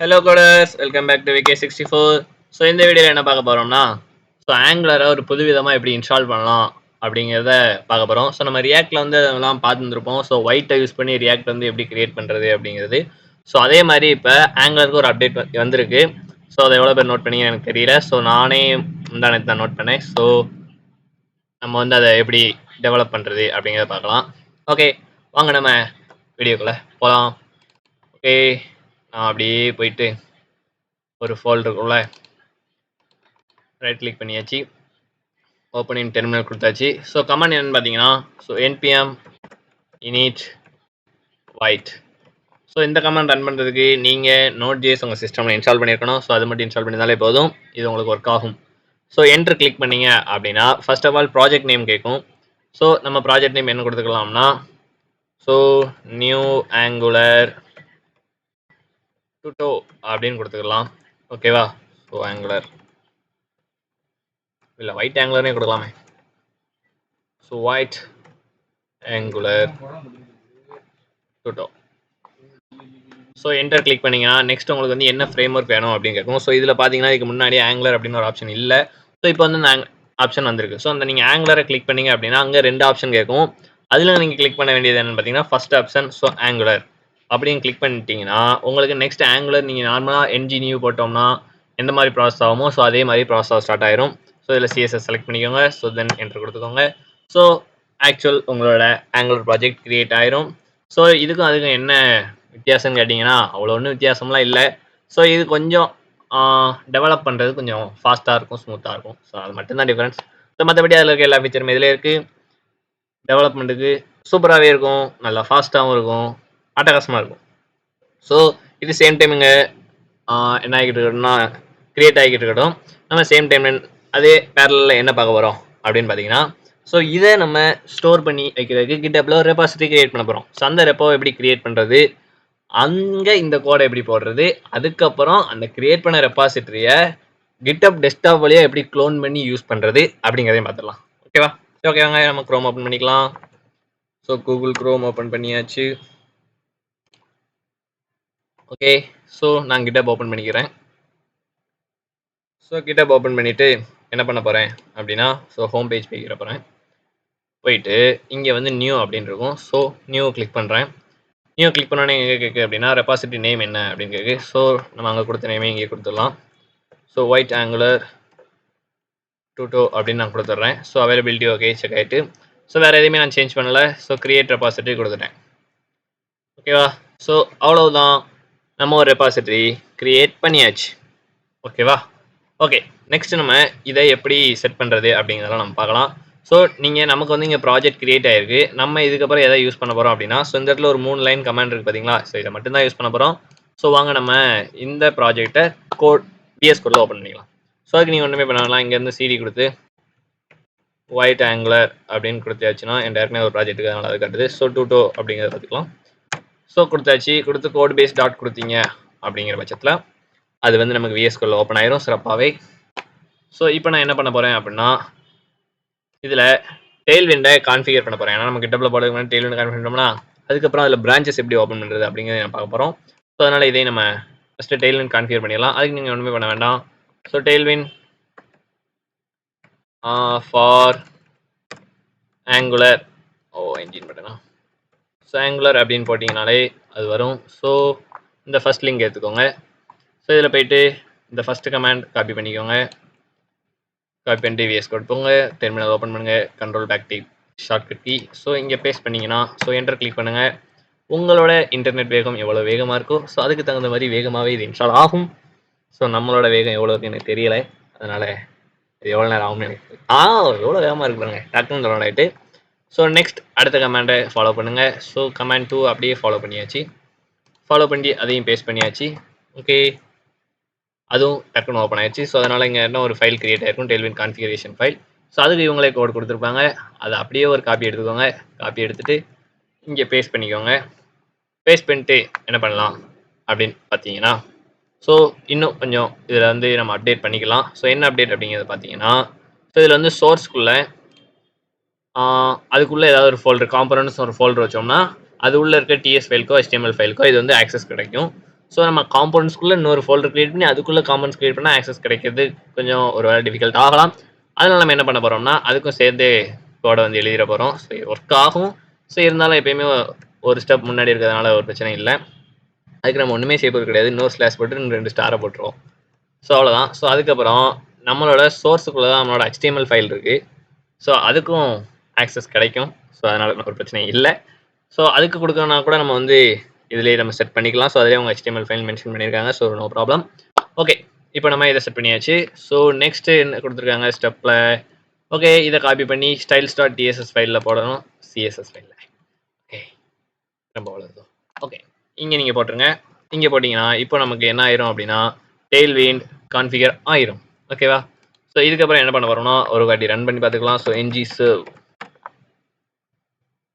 Hello coders welcome back to VK sixty four so இந்த வீடியோவில் என்ன பார்க்க போகிறோம்னா ஸோ ஆங்குலரை ஒரு புது விதமாக எப்படி இன்ஸ்டால் பண்ணலாம் அப்படிங்கிறத பார்க்க போகிறோம் ஸோ நம்ம ரியாக்டில் வந்து அதெல்லாம் பார்த்துருப்போம் ஸோ ஒயிட்டை யூஸ் பண்ணி ரியாக்ட் வந்து எப்படி கிரியேட் பண்ணுறது அப்படிங்கிறது. ஸோ அதே மாதிரி இப்போ ஆங்குலருக்கு ஒரு அப்டேட் வந்திருக்கு. ஸோ அதை எவ்வளோ பேர் நோட் பண்ணி எனக்கு தெரியல. ஸோ நானே முந்தானத்தை தான் நோட் பண்ணேன். ஸோ நம்ம வந்து அதை எப்படி டெவலப் பண்ணுறது அப்படிங்கிறத பார்க்கலாம். ஓகே வாங்க நம்ம வீடியோக்குள்ளே போகலாம் ஓகே நான் அப்படியே போயிட்டு ஒரு ஃபோல்டருக்குள்ள ரைட் கிளிக் பண்ணியாச்சு. ஓப்பன் இன் டெர்மினல் கொடுத்தாச்சு. ஸோ கமெண்ட் என்னன்னு பார்த்தீங்கன்னா so npm init vite so இந்த கமெண்ட் ரன் பண்ணுறதுக்கு நீங்கள் நோட் ஜேஸ் உங்கள் சிஸ்டமில் இன்ஸ்டால் பண்ணியிருக்கணும். ஸோ அது மட்டும் இன்ஸ்டால் பண்ணியிருந்தாலே போதும். இது உங்களுக்கு ஒர்க் ஆகும். ஸோ என்ட்ரு கிளிக் பண்ணீங்க அப்படின்னா first of all project name கேட்கும். ஸோ நம்ம ப்ராஜெக்ட் நேம் என்ன கொடுத்துக்கலாம்னா ஸோ நியூ ஆங்குலர் டுட்டோ அப்படின்னு கொடுத்துக்கலாம். ஓகேவா ஸோ ஆங்குலர் இல்லை ஒயிட் ஆங்குலர்னே கொடுக்கலாமே. So vite Angular todo so enter click பண்ணிங்கன்னா நெக்ஸ்ட் உங்களுக்கு வந்து என்ன ஃப்ரேம் ஒர்க் வேணும் அப்படின்னு கேட்கும். ஸோ இதில் பார்த்தீங்கன்னா இதுக்கு முன்னாடி ஆங்குலர் அப்படின்னு ஒரு ஆப்ஷன் இல்லை. ஸோ இப்போ வந்து அந்த ஆப்ஷன் வந்திருக்கு. ஸோ அந்த நீங்கள் ஆங்குலரை கிளிக் பண்ணீங்க அப்படின்னா அங்கே ரெண்டு ஆப்ஷன் கேட்கும். அதில் நீங்கள் கிளிக் பண்ண வேண்டியது என்னன்னு பார்த்தீங்கன்னா ஃபர்ஸ்ட் ஆப்ஷன் ஸோ ஆங்குலர் அப்படின்னு கிளிக் பண்ணிட்டீங்கன்னா உங்களுக்கு நெக்ஸ்ட் ஆங்குலர் நீங்கள் நார்மலாக என்ஜினியூ போட்டோம்னா எந்த மாதிரி ப்ராசஸ் ஆகுமோ ஸோ அதே மாதிரி ப்ராசஸ் ஸ்டார்ட் ஆயிரும். ஸோ இதில் சிஎஸ்எஸ் செலக்ட் பண்ணிக்கோங்க. ஸோ தென் என்ட்ரு கொடுத்துக்கோங்க. ஸோ ஆக்சுவல் உங்களோட ஆங்குலர் ப்ராஜெக்ட் கிரியேட் ஆயிரும். ஸோ இதுக்கும் அதுக்கும் என்ன வித்தியாசம்னு கேட்டிங்கன்னா அவ்வளோ ஒன்றும் வித்தியாசம்லாம் இல்லை. ஸோ இது கொஞ்சம் டெவலப் பண்ணுறது கொஞ்சம் ஃபாஸ்ட்டாக இருக்கும் ஸ்மூத்தாக இருக்கும். ஸோ அது மட்டும்தான் டிஃப்ரென்ஸ் ஸோ மற்றபடி அதில் இருக்க எல்லா ஃபீச்சரும் இதிலே இருக்குது டெவலப்மெண்ட்டுக்கு சூப்பராகவே இருக்கும். நல்லா ஃபாஸ்ட்டாகவும் இருக்கும். அட்டகாசமாக இருக்கும். ஸோ இது சேம் டைம் இங்கே என்ன ஆகிட்டு இருக்கட்டும்னா க்ரியேட் ஆகிட்டு இருக்கட்டும். நம்ம சேம் டைம் அதே பேரலில் என்ன பார்க்க போகிறோம் அப்படின்னு பார்த்தீங்கன்னா ஸோ இதை நம்ம ஸ்டோர் பண்ணி வைக்கிறதுக்கு கிட்டப்பில் ஒரு ரெபாசிட்டரி கிரியேட் பண்ண போகிறோம் ஸோ அந்த ரெப்போ எப்படி கிரியேட் பண்ணுறது அங்கே இந்த கோடை எப்படி போடுறது? அதுக்கப்புறம் அந்த கிரியேட் பண்ண ரெபாசிட்டரியை கிட்டப் டெஸ்க்டாப் வழியாக எப்படி க்ளோன் பண்ணி யூஸ் பண்ணுறது அப்படிங்கிறதையும் பார்த்துடலாம். ஓகேவா ஓகேவாங்க ஓகே வாங்க நம்ம க்ரோம் ஓப்பன் பண்ணிக்கலாம். ஸோ கூகுள் க்ரோம் ஓப்பன் பண்ணியாச்சு. ஓகே ஸோ நான் கிட்டப் ஓப்பன் பண்ணிக்கிறேன். ஸோ கிட்டப் ஓப்பன் பண்ணிவிட்டு என்ன பண்ண போகிறேன் அப்படின்னா ஸோ ஹோம் பேஜ் போய்க்கிற போகிறேன் போயிட்டு இங்கே வந்து நியூ அப்படின்னு இருக்கும். ஸோ நியூ கிளிக் பண்ணுறேன் நியூ கிளிக் பண்ணோன்னே எங்கே கேட்கு அப்படின்னா ரெபாசிட்டி நேம் என்ன அப்படின்னு கேட்கு ஸோ நம்ம அங்கே கொடுத்த நேமே இங்கே கொடுத்துடலாம். ஸோ ஒயிட் ஆங்குலர் டூ அப்படின்னு நான் கொடுத்துட்றேன். ஸோ அவைலபிலிட்டி ஓகே செக் ஆகிட்டு ஸோ வேறு எதுவுமே நான் சேஞ்ச் பண்ணலை. ஸோ க்ரியேட் ரெபாசிட்டி கொடுத்துட்டேன். ஓகேவா ஸோ அவ்வளோதான் நம்ம ஒரு ரெபாசிட்டரி க்ரியேட் பண்ணியாச்சு. ஓகேவா ஓகே நெக்ஸ்ட் நம்ம இதை எப்படி செட் பண்ணுறது அப்படிங்கிறதெல்லாம் நம்ம பார்க்கலாம். ஸோ நீங்கள் நமக்கு வந்து இங்கே ப்ராஜெக்ட் கிரியேட் ஆயிருக்கு. நம்ம இதுக்கப்புறம் எதை யூஸ் பண்ண போகிறோம் அப்படின்னா ஸோ இந்த இடத்துல ஒரு மூணு லைன் கமெண்ட் இருக்குது பார்த்தீங்களா ஸோ இதை மட்டும்தான் யூஸ் பண்ண போகிறோம் ஸோ வாங்க நம்ம இந்த ப்ராஜெக்டை கோட் பிஎஸ் கோடில் ஓப்பன் பண்ணிக்கலாம். ஸோ அதுக்கு நீங்கள் ஒன்றுமே பண்ணலாம் இங்கேருந்து சிடி கொடுத்து ஒயிட் ஆங்குலர் அப்படின்னு கொடுத்தாச்சுன்னா என் ஏற்கனவே ஒரு ப்ராஜெக்ட்டுக்கு அதனால் அது கட்டுது. ஸோ டூ டோ அப்படிங்கிறத பார்த்துக்கலாம். ஸோ கொடுத்தாச்சு. கொடுத்து கோட் பேஸ் டாட் கொடுத்தீங்க அப்படிங்கிற பட்சத்தில் அது வந்து நமக்கு விஎஸ் ஓப்பன் ஆயிரும் சிறப்பாகவே ஸோ இப்போ நான் என்ன பண்ண போகிறேன் அப்படின்னா இதில் டெய்ல் விண்டை கான்ஃபிகர் பண்ண போகிறேன் ஏன்னா நம்ம கிட்டப்பில் போட டெய்ல் விண்டை கான்ஃபிகர் பண்ணோம்னா அதுக்கப்புறம் அதில் பிரான்ச்சஸ் எப்படி ஓப்பன் பண்ணுறது அப்படிங்கிறத நான் பார்க்க போகிறோம் ஸோ அதனால் இதை நம்ம ஃபஸ்ட்டு டெய்ல் வின் கான்ஃபிகர் பண்ணிடலாம். அதுக்கு நீங்கள் ஒன்றுமே பண்ண வேண்டாம். So Tailwind for Angular ஓ என்ஜின் பட்டனா ஆங்குலர் அப்படின்னு போட்டிங்கனாலே அது வரும். ஸோ இந்த ஃபஸ்ட் லிங்க் எடுத்துக்கோங்க. ஸோ இதில் போயிட்டு இந்த ஃபஸ்ட்டு கமாண்ட் காப்பி பண்ணிக்கோங்க. காப்பி பண்ணிட்டு விஎஸ் கோட் போங்க. டெர்மினல் ஓப்பன் பண்ணுங்கள் control backtick shortcut key so இங்கே பேஸ்ட் பண்ணிங்கன்னா ஸோ என்டர் கிளிக் பண்ணுங்கள் உங்களோட இன்டர்நெட் வேகம் எவ்வளோ வேகமாக இருக்கோ ஸோ அதுக்கு தகுந்த மாதிரி வேகமாகவே இது இன்ஸ்டால் ஆகும். ஸோ நம்மளோட வேகம் எவ்வளோ எனக்கு தெரியலை. அதனால் இது எவ்வளோ நேரம் ஆகும்னு எனக்கு ஆ எவ்வளோ வேகமாக இருக்கு பாருங்க. டக்குன்னு டவுன்லோட் ஆகிட்டு ஸோ நெக்ஸ்ட் அடுத்த கமாண்டை ஃபாலோ பண்ணுங்கள் ஸோ கமாண்ட் டூ அப்படியே ஃபாலோ பண்ணியாச்சு. ஃபாலோ பண்ணி அதையும் பேஸ்ட் பண்ணியாச்சு. ஓகே அதுவும் டக்குன்னு ஓப்பன் ஆயிடுச்சு. ஸோ அதனால் இங்கே என்ன ஒரு ஃபைல் கிரியேட் ஆயிருக்கும்? டெல்வின் கான்ஃபிகரேஷன் ஃபைல் ஸோ அதுக்கு இவங்களே கோட் கொடுத்துருப்பாங்க. அதை அப்படியே ஒரு காப்பி எடுத்துக்கோங்க. காப்பி எடுத்துகிட்டு இங்கே பேஸ்ட் பண்ணிக்கோங்க. பேஸ்ட் பண்ணிட்டு என்ன பண்ணலாம் அப்படின்னு பார்த்தீங்கன்னா ஸோ இன்னும் கொஞ்சம் இதில் வந்து நம்ம அப்டேட் பண்ணிக்கலாம். ஸோ என்ன அப்டேட் அப்படிங்கிறத பார்த்தீங்கன்னா ஸோ இதில் வந்து சோர்ஸ்க்குள்ளே அதுக்குள்ளே ஏதாவது ஒரு ஃபோல்டர் காம்பனன்ட்ஸ் ஒரு ஃபோல்டர் வச்சோம்னா அது உள்ளே இருக்க டிஎஸ் ஃபைலுக்கோ HTML ஃபைலுக்கோ இது வந்து ஆக்சஸ் கிடைக்கும். ஸோ நம்ம காம்பவுண்ட்ஸ்குள்ளே இன்னொரு ஃபோல்டர் கிரியேட் பண்ணி அதுக்குள்ளே காம்பவுண்ட்ஸ் கிரியேட் பண்ணால் ஆக்சஸ் கிடைக்கிறது கொஞ்சம் ஒரு வேலை டிஃபிகல்ட் ஆகலாம். அதனால நம்ம என்ன பண்ண போகிறோம்னா அதுக்கும் சேர்ந்து கோடை வந்து எழுதிட போகிறோம் ஸோ ஒர்க் ஆகும். ஸோ இருந்தாலும் எப்பயுமே ஒரு ஸ்டெப் முன்னாடி இருக்கிறதுனால ஒரு பிரச்சனை இல்லை. அதுக்கு நம்ம ஒன்றுமே செய்ய கிடையாது. இன்னொரு ஸ்லாஷ் போட்டு ரெண்டு ஸ்டாரை போட்டுருவோம். ஸோ அவ்வளோதான் ஸோ அதுக்கப்புறம் நம்மளோட சோர்ஸுக்குள்ளே தான் நம்மளோட ஹெச்டிஎம்எல் ஃபைல் இருக்குது ஸோ அதுக்கும் ஆக்சஸ் கிடைக்கும். ஸோ அதனால் ஒரு பிரச்சனை இல்லை. ஸோ அதுக்கு கொடுக்கணும்னா கூட நம்ம வந்து இதுலேயே நம்ம செட் பண்ணிக்கலாம். ஸோ அதிலே அவங்க ஹெச்டிஎம்எல் ஃபைல் மென்ஷன் பண்ணியிருக்காங்க. ஸோ நோ ப்ராப்ளம் ஓகே இப்போ நம்ம இதை செட் பண்ணியாச்சு. ஸோ நெக்ஸ்ட்டு என்ன கொடுத்துருக்காங்க? ஸ்டெப்பில் ஓகே இதை காப்பி பண்ணி ஸ்டைல்ஸ் டாட் டிஎஸ்எஸ் ஃபைலில் போடணும் சிஎஸ்எஸ் ஃபைலில் ஓகே ரொம்ப வளருதோ ஓகே இங்கே நீங்கள் போட்டுருங்க. இங்கே போட்டிங்கன்னா இப்போ நமக்கு என்ன ஆயிரும் அப்படின்னா டெய்ல் வீண்ட் கான்ஃபிகர் ஆயிரும் ஓகேவா ஸோ இதுக்கப்புறம் என்ன பண்ண போகிறோம்னா ஒரு வாட்டி ரன் பண்ணி பார்த்துக்கலாம். ஸோ என்ஜி சர்வ்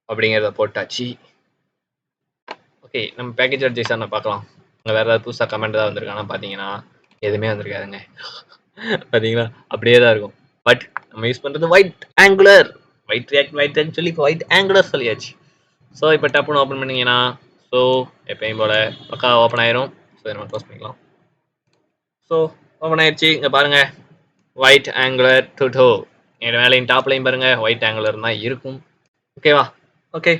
அப்படிங்கிறத போட்டாச்சு. ஓகே நம்ம பேக்கேஜ் ஜேசனை பார்க்கலாம். அங்கே வேறு ஏதாவது புதுசாக கமெண்ட் ஏதாவது வந்திருக்கானா பார்த்தீங்கன்னா? எதுவுமே வந்திருக்காதுங்க. பார்த்தீங்களா? அப்படியே தான் இருக்கும். பட் நம்ம யூஸ் பண்ணுறது vite Angular vite React vite சொல்லி இப்போ ஒயிட் ஆங்குலர் சொல்லியாச்சு. ஸோ இப்போ டப்புன்னு ஓப்பன் பண்ணீங்கன்னா ஸோ எப்பயும் போல் பக்கா ஓப்பன் ஆயிரும். ஸோ நம்ம க்ளோஸ் பண்ணிக்கலாம். ஸோ ஓப்பன் ஆயிடுச்சு இங்கே பாருங்கள் ஒயிட் ஆங்குலர் டு டோ என் வேலையும் டாப்லையும் பாருங்கள் ஒயிட் ஆங்குலர் தான் இருக்கும். ஓகேவா ஓகே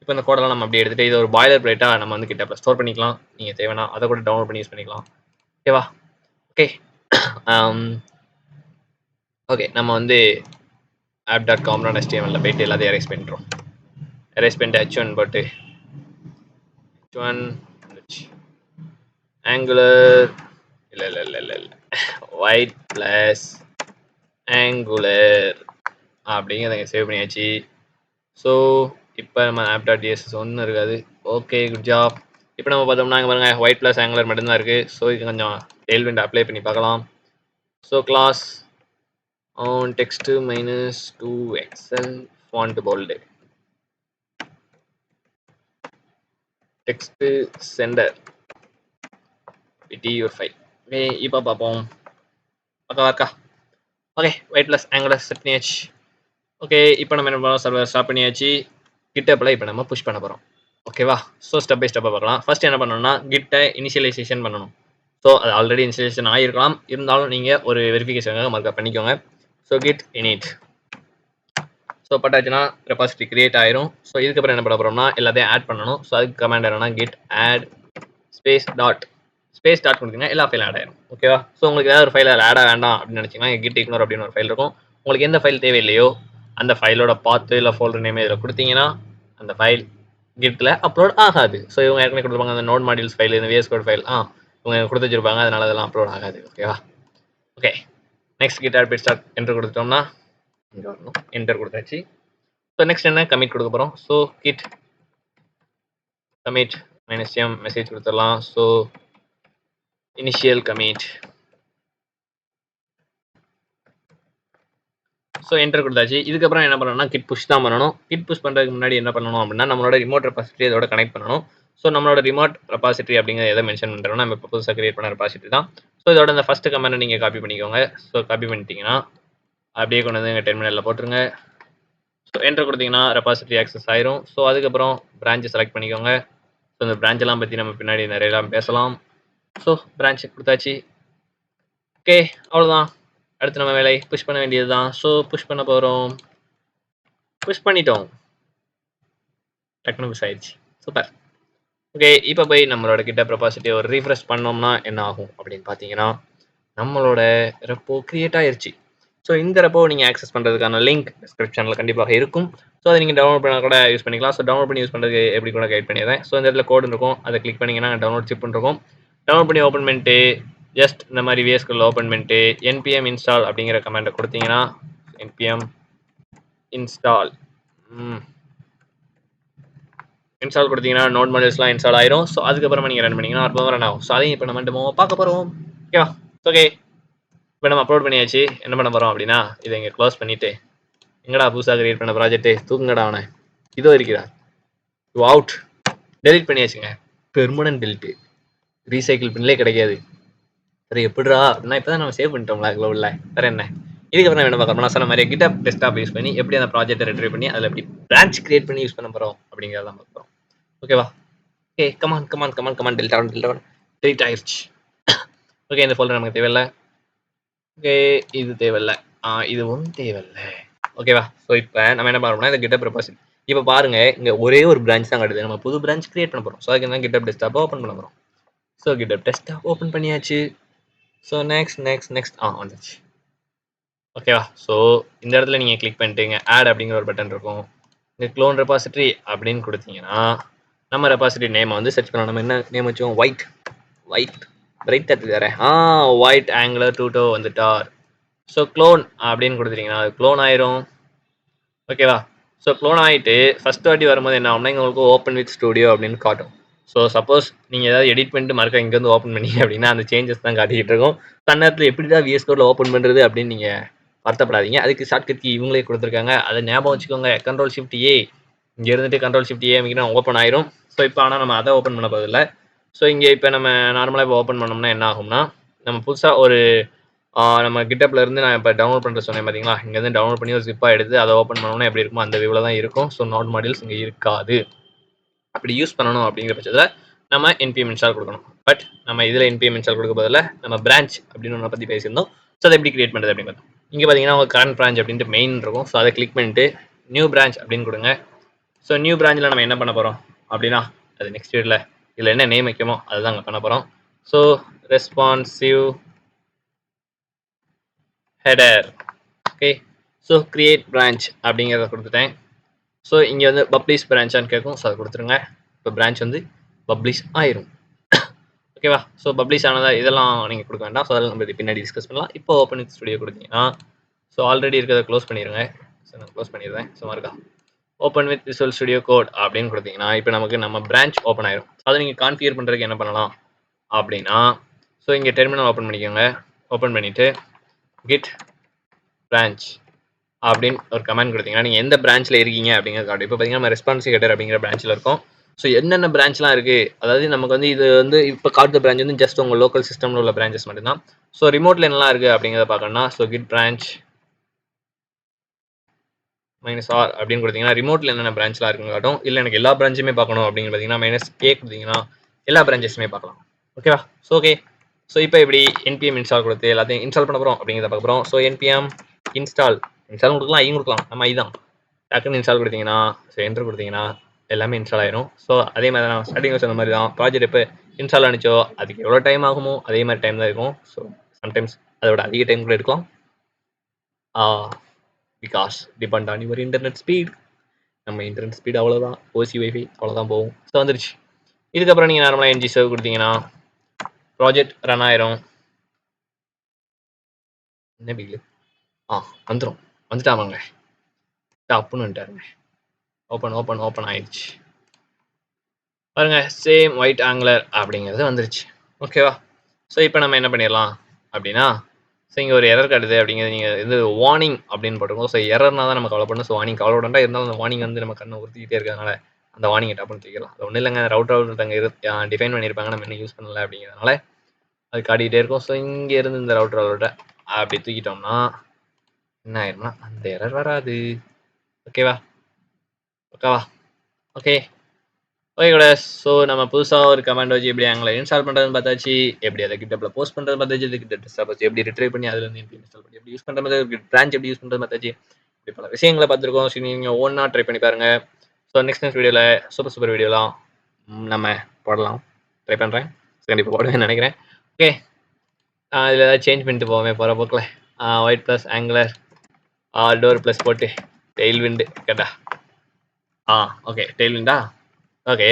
இப்போ இந்த கோடெல்லாம் நம்ம அப்படியே எடுத்துகிட்டு இது ஒரு பாய்லர் பிளேட்டாக நம்ம வந்து கிட்ட ஸ்டோர் பண்ணிக்கலாம். நீங்கள் தேவைன்னா அதை கூட டவுன்லோட் பண்ணி யூஸ் பண்ணிக்கலாம். ஓகேவா ஓகே ஓகே நம்ம வந்து ஆப் டாட் காம் டாட் எஸ்டிஎம்எல்ல போயிட்டு எல்லாத்தையும் எரேஸ் பண்ணுறோம் எரேஸ் பண்ணிட்டு ஹெச் ஒன் போட்டு ஹெச் ஒன் ஆங்குலர் இல்லை இல்லை இல்லை இல்லை இல்லை. ஒயிட் ப்ளஸ் ஆங்குலர் அப்படிங்கிறத சேவ் பண்ணியாச்சு. ஸோ இப்போ நம்ம ஆப் டாட் ஜிஎஸ்எஸ் ஒன்றும் இருக்காது. ஓகே குட் ஜாப் இப்போ நம்ம பார்த்தோம்னா இங்கே பாருங்க ஒயிட் ப்ளஸ் ஆங்குலர் மட்டும்தான் இருக்குது ஸோ இது கொஞ்சம் டெய்ல்விண்ட் அப்ளை பண்ணி பார்க்கலாம். So class on text minus two XL font bold text center PT ஒரு ஃபைல் ஓகே இப்போ பார்ப்போம். பக்கா இருக்கா okay vite plus Angular set பண்ணியாச்சு. ஓகே இப்போ நம்ம என்ன பண்ணோம்? சர்வர் ஸ்டாப் பண்ணியாச்சு. கிட்டப்பில் இப்போ நம்ம புஷ் பண்ண போகிறோம் ஓகேவா ஸோ ஸ்டெப் பை ஸ்டெப்பாக பார்க்கலாம். ஃபர்ஸ்ட் என்ன பண்ணணும்னா கிட்டை இனிஷியலைசேஷன் பண்ணணும். ஸோ அது ஆல்ரெடி இனிஷியலைசேஷன் ஆகிருக்கலாம் இருந்தாலும் நீங்கள் ஒரு வெரிஃபிகேஷனுக்காக மார்க்கப் பண்ணிக்கோங்க. ஸோ கிட் இனிட் ஸோ பட்டாச்சுன்னா ரெபாசிட்டி கிரியேட் ஆயிரும். ஸோ இதுக்கப்புறம் என்ன பண்ண போகிறோம்னா எல்லாத்தையும் ஆட் பண்ணணும். ஸோ அதுக்கு கமாண்ட் என்னன்னா git add space dot space dot கொடுத்தீங்க எல்லா ஃபைலும் ஆட் ஆயிரும். ஓகேவா ஸோ உங்களுக்கு ஏதாவது ஒரு ஃபைல் அதில் ஆட் வேண்டாம் அப்படின்னு நினச்சிங்கன்னா கிட் இக்னோர் அப்படின்னு ஒரு ஃபைல் இருக்கும். உங்களுக்கு எந்த ஃபைல் தேவையில்லையோ அந்த ஃபைலோட பார்த்து இல்லை ஃபோல்டர் நேம் இதில் கொடுத்தீங்கன்னா அந்த ஃபைல் கிட்டில் அப்லோட் ஆகாது. ஸோ இவங்க ஏற்கனவே கொடுத்துருப்பாங்க அந்த நோட் மாடியூல்ஸ் ஃபைல் இந்த விஎஸ் கோட் ஃபைல் ஆ இவங்க கொடுத்து வச்சிருப்பாங்க அதனால அதெல்லாம் அப்லோட் ஆகாது ஓகேவா okay next git add start enter கொடுத்துட்டோம்னா இங்கே வரணும். என்டர் கொடுத்தாச்சு. ஸோ நெக்ஸ்ட் என்ன? கமிட் கொடுக்க போகிறோம் so git commit minus M message கொடுத்துடலாம். So initial commit so enter கொடுத்தாச்சு. இதுக்கப்புறம் என்ன பண்ணணும்னா கிட் புஷ் தான் பண்ணணும். கிட் புஷ் பண்ணுறதுக்கு முன்னாடி என்ன பண்ணணும் அப்படின்னா நம்மளோட ரிமோட் ரெபாசிட்டரி அதோட கனெக்ட் பண்ணணும். ஸோ நம்மளோட ரிமோட் ரெபாசிட்டரி அப்படிங்கிறத எதை மென்ஷன் பண்ணுறோம்னா நம்ம இப்போ புதுசாக கிரியேட் பண்ண ரெபாசிட்டரி தான். ஸோ இதோட இந்த ஃபஸ்ட்டு கமெண்ட் நீங்கள் காப்பி பண்ணிக்கோங்க. ஸோ காப்பி பண்ணிட்டீங்கன்னா அப்படியே கொண்டு வந்து எங்கள் டெர்மினலில் போட்டுருங்க. ஸோ என்டர் கொடுத்தீங்கன்னா ரெபாசிட்டரி ஆக்சஸ் ஆயிரும். ஸோ அதுக்கப்புறம் பிரான்ச்சை செலக்ட் பண்ணிக்கோங்க. ஸோ இந்த பிரான்ச்செல்லாம் பற்றி நம்ம பின்னாடி நிறையலாம் பேசலாம். ஸோ பிரான்ச் கொடுத்தாச்சு. ஓகே அவ்வளோதான் அடுத்து நம்ம வேலை புஷ் பண்ண வேண்டியது தான் ஸோ புஷ் பண்ண போகிறோம் புஷ் பண்ணிட்டோம். டக்குனு புஷ் ஆயிடுச்சு. சூப்பர் ஓகே இப்போ போய் நம்மளோட கிட்ட ப்ரொபாசிட்டியை ஒரு ரீஃப்ரெஷ் பண்ணோம்னா என்ன ஆகும் அப்படின்னு பார்த்தீங்கன்னா நம்மளோட ரெப்போ கிரியேட் ஆயிருச்சு. ஸோ இந்த ரெப்போ நீங்கள் ஆக்சஸ் பண்ணுறதுக்கான லிங்க் டிஸ்கிரிப்ஷனில் கண்டிப்பாக இருக்கும். ஸோ அதை நீங்கள் டவுன்லோட் பண்ண கூட யூஸ் பண்ணிக்கலாம். ஸோ டவுன்லோட் பண்ணி யூஸ் பண்ணுறதுக்கு எப்படி கூட கைட் பண்ணிடுறேன். ஸோ இந்த இடத்துல கோடு இருக்கும். அதை கிளிக் பண்ணிங்கன்னா டவுன்லோட் சிப் பண்ணிருக்கோம் டவுன்லோட் பண்ணி ஓப்பன் பண்ணிட்டு ஜஸ்ட் இந்த மாதிரி விஎஸ்குள்ள ஓப்பன் பண்ணிட்டு என்பிஎம் இன்ஸ்டால் அப்படிங்கிற கமெண்ட்டை கொடுத்தீங்கன்னா என்பிஎம் இன்ஸ்டால் இன்ஸ்டால் கொடுத்தீங்கன்னா நோட் மாடல்ஸ்லாம் இன்ஸ்டால் ஆயிரும். ஸோ அதுக்கப்புறமா நீங்கள் ரன் பண்ணிங்கன்னா அற்புதமாக ரன் ஆகும். ஸோ அதையும் இப்போ நம்ம டெமோ பார்க்க போகிறோம் ஓகேவா ஓகே இப்போ நம்ம அப்லோட் பண்ணியாச்சு. என்ன பண்ண போகிறோம் அப்படின்னா இதை இங்கே க்ளோஸ் பண்ணிவிட்டு எங்கடா புதுசாக கிரியேட் பண்ண ப்ராஜெக்ட்டு தூங்குங்கடா அவனை. இதோ இருக்கிறா அவுட் டெலிட் பண்ணியாச்சுங்க. பெர்மனன்ட் டெலிட்டு ரீசைக்கிள் பின்லே கிடைக்காது. சரி எப்படிடா? அப்படின்னா இப்போ தான் நம்ம சேவ் பண்ணிட்டோம்ல க்ளோவில் வேறு என்ன? இதுக்கப்புறம் என்ன பார்க்கணும்னா சொன்ன மாதிரி கிட்டப் டெஸ்க்டாப் யூஸ் பண்ணி எப்படி அந்த ப்ராஜெக்ட்டை ரெட்ரி பண்ணி அதில் எப்படி பிரான்ச் கிரியேட் பண்ணி யூஸ் பண்ண போகிறோம் அப்படிங்கிறத பார்க்க போகிறோம் ஓகேவா okay come on come on come on come on delta delta delete ஆயிடுச்சு ஓகே இந்த ஃபோல்டர் நமக்கு தேவையில்ல. ஓகே இது தேவையில்லை. ஆ இதுவும் தேவையில்லை. ஓகேவா ஸோ இப்போ நம்ம என்ன பண்ணுறோம்னா இந்த கிட்டப் ரெபாசிட் இப்போ பாருங்க இங்கே ஒரே ஒரு பிரான்ச் தான் காட்டுது. நம்ம புது பிரான்ச் கிரியேட் பண்ண போகிறோம் ஸோ அதுக்கு என்ன கிட்டப் டெஸ்க்டாப் ஓப்பன் பண்ண போகிறோம் ஸோ கிட்டப் டெஸ்க்டாப் ஓப்பன் பண்ணியாச்சு. ஸோ நெக்ஸ்ட் நெக்ஸ்ட் நெக்ஸ்ட் ஆ வந்துச்சு ஓகேவா ஸோ இந்த இடத்துல நீங்கள் கிளிக் பண்ணிட்டீங்க. ஆட் அப்படிங்கிற ஒரு பட்டன் இருக்கும். இந்த க்ளோன் ரெபாசிட்ரி அப்படின்னு கொடுத்தீங்கன்னா நம்ம ரெபாசிட்ரி நேமை வந்து சர்ச் பண்ணோம் நம்ம என்ன நேம் வச்சோம்? ஒயிட் ஒயிட் பிரைட் தட்டு தரேன் ஆ ஒயிட் ஆங்குலர் டூட்டோ வந்துட்டார் ஸோ க்ளோன் அப்படின்னு கொடுத்துட்டீங்கன்னா அது க்ளோன் ஆயிரும். ஓகேவா ஸோ க்ளோன் ஆகிட்டு ஃபஸ்ட் வாட்டி வரும்போது என்ன ஆகும்னா உங்களுக்கு ஓப்பன் வித் ஸ்டுடியோ அப்படின்னு காட்டும். ஸோ சப்போஸ் நீங்கள் ஏதாவது எடிட் பண்ணிட்டு மறக்க இங்கேருந்து ஓப்பன் பண்ணீங்க அப்படின்னா அந்த சேஞ்சஸ் தான் காட்டிக்கிட்டு இருக்கும். தன்னத்தில் எப்படி தான் விஎஸ் கோடில் ஓப்பன் பண்ணுறது அப்படின்னு நீங்கள் வருத்தப்படாதீங்க. அதுக்கு ஷார்ட்கட் கீ இவங்களே கொடுத்துருக்காங்க. அதை ஞாபகம் வச்சுக்கோங்க. கண்ட்ரோல் ஷிஃப்ட் ஏ இங்கே இருந்துட்டு கண்ட்ரோல் ஷிஃப்ட் ஏ அமைக்கினா ஓப்பன் ஆயிரும். ஸோ இப்போ ஆனால் நம்ம அதை ஓப்பன் பண்ண போதில்ல ஸோ இங்கே இப்போ நம்ம நார்மலாக இப்போ ஓப்பன் பண்ணோம்னா என்ன ஆகும்னா நம்ம புதுசாக ஒரு நம்ம கிட்டப்பில் இருந்து நான் இப்போ டவுன்லோட் பண்ணுற சொன்னேன் பார்த்தீங்களா இங்கேருந்து டவுன்லோட் பண்ணி ஒரு ஜிப்பாக எடுத்து அதை ஓப்பன் பண்ணோம்னா எப்படி இருக்குமோ அந்த வியூவில் தான் இருக்கும். ஸோ நாட் மாடியூல்ஸ் இங்கே இருக்காது. அப்படி யூஸ் பண்ணணும் அப்படிங்கிற பட்சத்தில் நம்ம என்பிஎம் இன்ஸ்டால் கொடுக்கணும். பட் நம்ம இதில் என்பிஎம் இன்ஸ்டால் கொடுக்க பதில் நம்ம பிரான்ச் அப்படின்னு ஒன்றை பற்றி பேசியிருந்தோம். ஸோ அதை எப்படி கிரியேட் பண்ணுறது அப்படின்னு பார்த்தோம். இங்கே பார்த்தீங்கன்னா உங்கள் கரண்ட் பிரான்ச் அப்படின்ட்டு மெயின் இருக்கும். ஸோ அதை கிளிக் பண்ணிட்டு நியூ பிரான்ச் அப்படின்னு கொடுங்க. ஸோ நியூ பிரான்ச்சில் நம்ம என்ன பண்ண போகிறோம் அப்படின்னா அது நெக்ஸ்ட் இயரில் இதில் என்ன நேம் வைக்கமோ அதுதான் அங்கே பண்ண போகிறோம் so responsive header okay so create branch அப்படிங்கிறத கொடுத்துட்டேன். ஸோ இங்கே வந்து பப்ளிஷ் பிரான்ச்சான்னு கேட்கும் ஸோ அதை கொடுத்துருங்க. இப்போ பிரான்ச் வந்து பப்ளிஷ் ஆயிரும். ஓகேவா ஸோ பப்ளிஷ் ஆனதா இதெல்லாம் நீங்கள் கொடுக்க வேண்டாம். ஸோ அதெல்லாம் நம்ம இது பின்னாடி டிஸ்கஸ் பண்ணலாம். இப்போ ஓப்பன் வித் ஸ்டுடியோ கொடுத்தீங்கன்னா ஸோ ஆல்ரெடி இருக்கிறத க்ளோஸ் பண்ணிடுங்க ஸோ நான் க்ளோஸ் பண்ணிடுறேன். ஸோ இருக்கா open with visual studio code அப்படின்னு கொடுத்தீங்கன்னா இப்போ நமக்கு நம்ம பிரான்ச் ஓப்பன் ஆயிரும். அதை நீங்கள் கான்ஃபிகர் பண்ணுறதுக்கு என்ன பண்ணலாம்? அப்படின்னா ஸோ இங்கே டெர்மினல் ஓப்பன் பண்ணிக்கோங்க. ஓப்பன் பண்ணிவிட்டு கிட் பிரான்ச் அப்படின்னு ஒரு கமெண்ட் கொடுத்தீங்கன்னா நீங்கள் எந்த பிரான்ச்சில் இருக்கீங்க அப்படிங்கிற காட்டும். இப்போ பார்த்தீங்கன்னா நம்ம ரெஸ்பான்சிவ் ஹெடர் அப்படிங்கிற பிரான்ச்சில் இருக்கோம். ஸோ என்னென்ன பிரான்ச்லாம் இருக்குது அதாவது நமக்கு வந்து இது வந்து இப்போ காட்டுற பிரான்ச் வந்து ஜஸ்ட் உங்கள் லோக்கல் சிஸ்டமில் உள்ள பிரான்ச்சஸ் மட்டும்தான். ஸோ ரிமோட்டில் என்னலாம் இருக்குது அப்படிங்கிறத பார்க்கணும்னா so git branch minus R அப்படின்னு கொடுத்தீங்கன்னா ரிமோட்டில் என்னென்ன பிரான்ச்லாம் இருக்குன்னு காட்டும். இல்லை எனக்கு எல்லா பிரான்ச்சுமே பார்க்கணும் அப்படின்னு பார்த்தீங்கன்னா மைனஸ் கே கொடுத்தீங்கன்னா எல்லா பிரான்ச்சஸுமே பார்க்கலாம். ஓகேவா ஸோ ஓகே ஸோ இப்போ இப்படி என்பிஎம் இன்ஸ்டால் கொடுத்து எல்லாத்தையும் இன்ஸ்டால் பண்ண போகிறோம் அப்படிங்கிறத பார்க்க போகிறோம் ஸோ என்பிஎம் இன்ஸ்டால் இன்ஸ்டால் கொடுக்கலாம் ஐயும் கொடுக்கலாம். நம்ம இதுதான். டக்குன்னு இன்ஸ்டால் கொடுத்தீங்கன்னா ஸோ என்ட்ரு கொடுத்தீங்கன்னா எல்லாமே இன்ஸ்டால் ஆயிரும். ஸோ அதே மாதிரி தான் ஸ்டார்டிங் சொன்ன மாதிரி தான். ப்ராஜெக்ட் எப்போ இன்ஸ்டால் ஆனிச்சோ அதுக்கு எவ்வளோ டைம் ஆகுமோ அதே மாதிரி டைம் தான் இருக்கும். ஸோ சம்டைம்ஸ் அதோட அதிக டைம் கூட எடுக்கலாம். Because depend on your internet speed நம்ம இன்டர்நெட் ஸ்பீட் அவ்வளோதான் ஓசி வைஃபை அவ்வளோதான் போகும். ஸோ வந்துருச்சு. இதுக்கப்புறம் நீங்கள் நார்மலாக என்ஜி சர்வ் கொடுத்தீங்கன்னா ப்ராஜெக்ட் ரன் ஆயிரும். என்ன பில்லு ஆ வந்துடும் வந்துட்டாமாங்க. டப்புன்னு வந்துட்டாருங்க. ஓப்பன் ஓப்பன் ஓப்பன் ஆயிடுச்சு. பாருங்க சேம் ஒயிட் ஆங்குலர் அப்படிங்கிறது வந்துருச்சு. ஓகேவா ஸோ இப்போ நம்ம என்ன பண்ணிடலாம் அப்படின்னா ஸோ இங்கே ஒரு எரர் காட்டுது அப்படிங்கிறது நீங்கள் இது வார்னிங் அப்படின்னு போட்டிருக்கோம். ஸோ எரர்னா தான் நம்ம கவலை பண்ணணும் ஸோ வார்னிங் கவலை விடண்டா இருந்தாலும் அந்த வார்னிங் வந்து நம்ம கண்ணை உறுத்திக்கிட்டே இருக்கிறதுனால அந்த வார்னிங்கை டப்புன்னு தூக்கிடலாம். அது ஒன்றும் இல்லைங்க. ரவுட் ரவுட்டர் அங்கே இரு டிஃபைன் பண்ணியிருப்பாங்க. நம்ம இன்னும் யூஸ் பண்ணல அப்படிங்கிறதுனால அது காட்டிக்கிட்டே இருக்கும். ஸோ இங்கே இருந்து இந்த ரவுட் ரவுட்டை அப்படி தூக்கிட்டோம்னா என்ன ஆயிரும்னா அந்த எரர் வராது. ஓகேவா ஓகேவா ஓகே ஓகே கூட ஸோ நம்ம புதுசாக ஒரு கமெண்ட் வச்சு எப்படி எங்களை இன்ஸ்டால் பண்ணுறதுன்னு பார்த்தாச்சு. எப்படி அதை கிட்டப்பில் போஸ்ட் பண்ணுறது பார்த்தாச்சு. அது கிட்ட டெஸ்டாப் வச்சு எப்படி ரிட்ரைவ் பண்ணி அதில் இருந்து இன்ஸ்டால் பண்ணி எப்படி யூஸ் பண்ணுறது மாதிரி பிரான்ச் எப்படி யூஸ் பண்ணுறது பார்த்தாச்சு. இப்படி பல விஷயங்களை பார்த்துருக்கோம். சரி நீங்கள் ஒன்றா ட்ரை பண்ணி பாருங்கள் ஸோ நெக்ஸ்ட் நெக்ஸ்ட் வீடியோவில் சூப்பர் சூப்பர் வீடியோலாம் நம்ம போடலாம். ட்ரை பண்ணுறேன் கண்டிப்பாக போடுவேன்னு நினைக்கிறேன். ஓகே இதில் ஏதாவது சேஞ்ச் பண்ணிட்டு போவேன் போகிற போக்கில். ஒயிட் ப்ளஸ் ஆங்குலர் டோர் ப்ளஸ் போட்டு டெயில் விண்டு கேட்டா. ஆ ஓகே டெயில் விண்டா ஓகே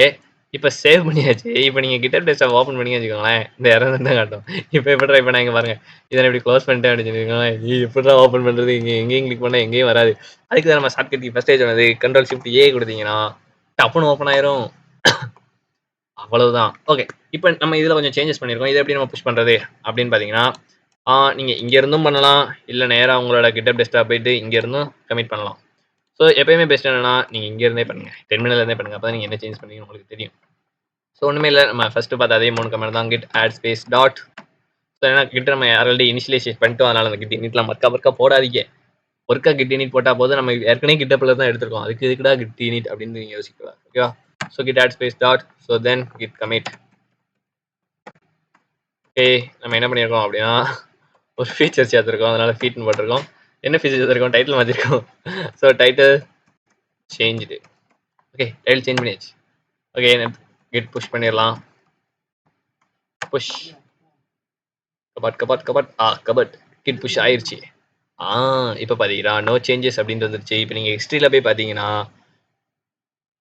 இப்போ சேவ் பண்ணியாச்சு. இப்போ நீங்கள் கிட்ட டெஸ்ட்டை ஓப்பன் பண்ணி வச்சுக்கோங்களேன் இந்த இறந்து தான் காட்டும். இப்போ எப்படி ட்ரை பண்ணாங்க பாருங்க. இதை இப்படி க்ளோஸ் பண்ணிட்டேன் அப்படின்னு நீ எப்படி ஓப்பன் பண்ணுறது இங்கே எங்கேயும் கிளிக் பண்ணால் எங்கேயும் வராது. அதுக்கு தான் நம்ம ஷார்ட் கட் ஃபஸ்ட்டேஜ் சொன்னது. கண்ட்ரோல் ஷிஃப்ட் ஏ கொடுத்தீங்கன்னா டப்புன்னு ஓப்பன் ஆயிரும். அவ்வளவுதான். ஓகே இப்போ நம்ம இதில் கொஞ்சம் சேஞ்சஸ் பண்ணியிருக்கோம். இதை எப்படி நம்ம புஷ் பண்ணுறது அப்படின்னு பார்த்தீங்கன்னா நீங்கள் இங்கேருந்தும் பண்ணலாம். இல்லை நேராக உங்களோட கிட்டப் டெஸ்க்டாப் போயிட்டு இங்கேருந்தும் கமிட் பண்ணலாம். ஸோ எப்பயுமே பெஸ்ட் என்னன்னா நீங்கள் இங்கேருந்தே பண்ணுங்கள் டெர்மினல்லேருந்தே பண்ணுங்கள் அப்போ தான் நீங்கள் என்ன சேஞ்ச் பண்ணி உங்களுக்கு தெரியும். ஸோ ஒன்றுமே இல்லை. நம்ம ஃபஸ்ட்டு பார்த்து அதே மூணு கமெண்ட் தான். Git add space dot so ஏன்னா கிட்ட நம்ம ஆல்ரெடி இனிஷியலைசேட் பண்ணிட்டோம். அதனால் அந்த கிட் இனிட்லாம் மற்ற ஒர்க்காக போடாதீங்க. ஒர்க்காக கிட் இனிட் போட்டால் போது நம்ம ஏற்கனவே கிட்டப்பில் தான் எடுத்துருக்கோம். அதுக்கு இதுக்குடா கிட் இனிட் அப்படின்னு நீங்கள் யோசிக்கலாம். ஓகேவா so git add space dot so then git commit okay நம்ம என்ன பண்ணியிருக்கோம் அப்படின்னா ஒரு ஃபீச்சர் சேர்த்துருக்கோம். அதனால ஃபீட்னு போட்டிருக்கோம். என்ன ஃபீச்சர் சேர்த்துருக்கோம்? Title மாற்றிருக்கோம் so title changed okay title change பண்ணியாச்சு. ஓகே கெட் புஷ் பண்ணிடலாம். புஷ் கபாட் கபாட் கபாட் ஆ கபட் கிட் புஷ் ஆயிருச்சு. ஆ இப்போ பார்த்தீங்கன்னா நோ சேஞ்சஸ் அப்படின்ட்டு வந்துருச்சு. இப்போ நீங்கள் ஹிஸ்ட்ரியில் போய் பார்த்தீங்கன்னா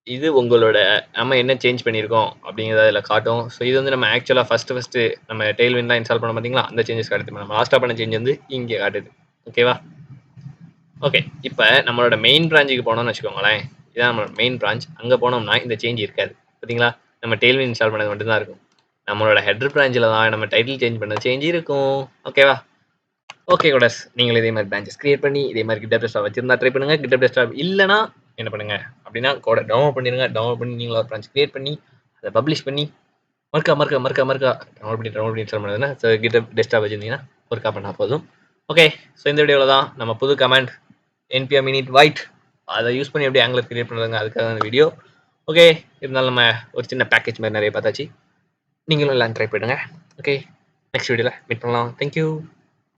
இது உங்களோட நம்ம என்ன சேஞ்ச் பண்ணியிருக்கோம் அப்படிங்கிறத அதில் காட்டும். ஸோ இது வந்து நம்ம ஆக்சுவலாக ஃபஸ்ட்டு ஃபஸ்ட்டு நம்ம டெய்ல்வின் தான் இன்ஸ்டால் பண்ண பார்த்தீங்களா? அந்த சேஞ்சஸ் காட்டுது நம்ம லாஸ்ட்டாக பண்ண சேஞ்ச் வந்து இங்கே காட்டுது. ஓகேவா ஓகே இப்போ நம்மளோட மெயின் பிரான்ச்சுக்கு போனோம்னு வச்சுக்கோங்களேன். இதான் நம்மளோட மெயின் பிரான்ச் அங்கே போனோம்னா இந்த சேஞ்ச் இருக்காது. பார்த்தீங்களா? நம்ம டெய்ல்வின் இன்ஸ்டால் பண்ணது மட்டும்தான் இருக்கும். நம்மளோட ஹெட்ரு பிரான்ச்சில் தான் நம்ம டைட்டில் சேஞ்ச் பண்ண சேஞ்ச் இருக்கும். ஓகேவா ஓகே கூட நீங்கள் இதே மாதிரி பிரான்ச்சஸ் கிரியேட் பண்ணி இதே மாதிரி கிட்டப் டெஸ்டாப் வச்சிருந்தா ட்ரை பண்ணுங்க. கிட்டப் டெஸ்டாப் இல்லைனா என்ன பண்ணுங்க? அப்படின்னா கோடை டவுன்லோட் பண்ணிடுங்க டவுன்லோட் பண்ணி நீங்களும் ஒரு பிரான்ச் கிரியேட் பண்ணி அதை பப்ளிஷ் பண்ணி மறுக்கா மறுக்கா மறுக்கா மறுக்கா டவுன்லோட் பண்ணி டவுன்லோட் பண்ணி இன்ஸ்டால் பண்ணுறதுன்னா ஸோ டெஸ்டாப் வச்சிருந்தீங்கன்னா ஒர்க்கா பண்ணால் போதும். ஓகே ஸோ இந்த வீடியோவில் தான் நம்ம புது கமெண்ட் என்பிஎம் மினிட் ஒயிட் அதை யூஸ் பண்ணி எப்படி ஆங்கிலர் கிரியேட் பண்ணுறதுங்க அதுக்காக அந்த வீடியோ ஓகே இருந்தாலும் நம்ம ஒரு சின்ன பேக்கேஜ் மாதிரி நிறைய பார்த்தாச்சு. நீங்களும் எல்லாம் ட்ரை பண்ணுங்க ஓகே நெக்ஸ்ட் வீடியோவில் மீட் பண்ணலாம். Thank you